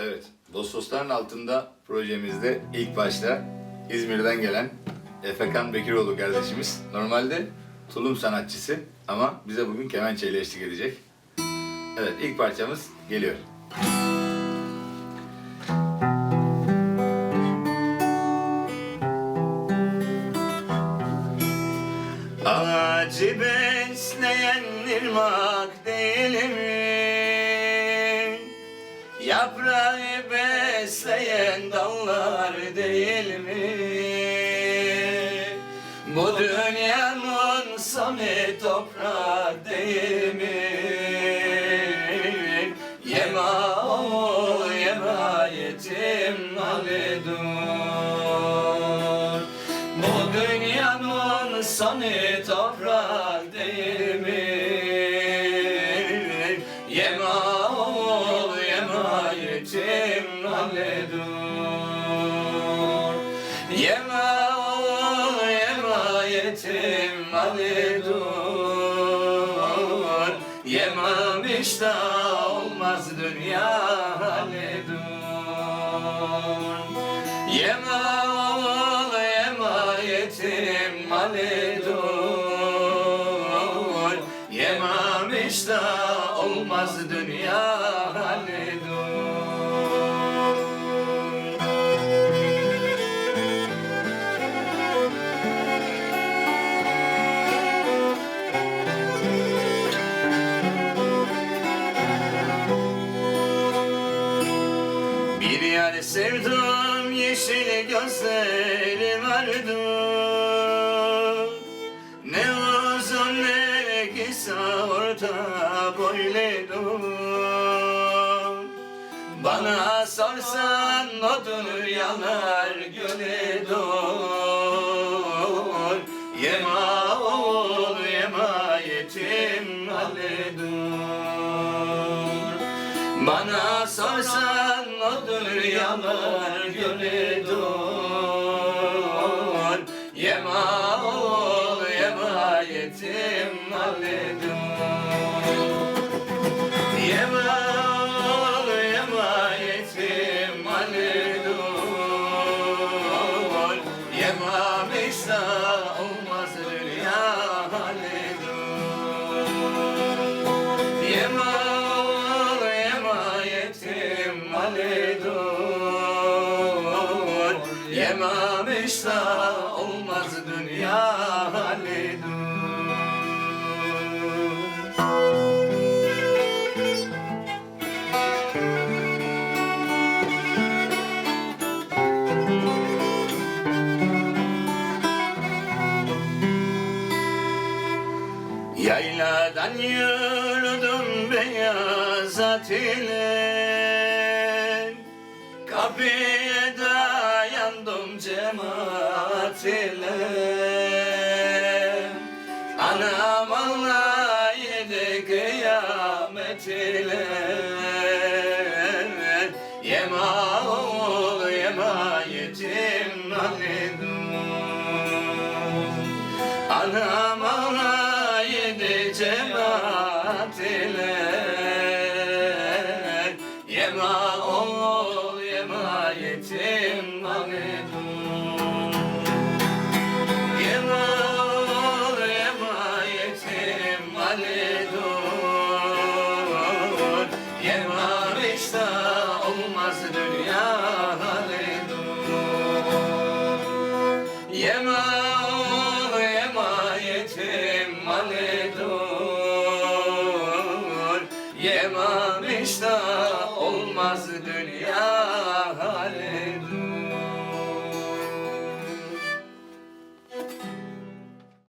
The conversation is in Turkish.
Evet, Vososların altında projemizde ilk başta İzmir'den gelen Efekan Bekiroğlu kardeşimiz. Normalde tulum sanatçısı ama bize bugün kemençe ile eşlik edecek. Evet, ilk parçamız geliyor. Ağacı besleyen ırmak değil mi? Yaprağı besleyen dallar değil mi? Bu dünyanın sonu toprak değil mi? Yeme oğul yeme yetim hali Bu dünyanın sonu toprak değil mi? Yeme dur Yeme yeme yetim hali dur olmaz dünya hali dur Yeme yeme yetim dur Bir yer sevdim yeşil gözleri vardı. Ne uzun ne kısa orta boyluydu Bana sorsan odur yanar göle dur. Yema oğul yema yetim hale dur. Bana sorsan yanar göle dur Yema oğul yema yetim hale Yayladan yürüdüm beyaz at ile Kapıya dayandım cemaat ile Anam Allah yedi kıyamet ile. Yema oğul yema yetim halidur Anam ana yedi cemaat ile halidur Yema işte olmaz dünya halidur Yema oğul yema yetim hali dur. Yemam işte olmaz dünya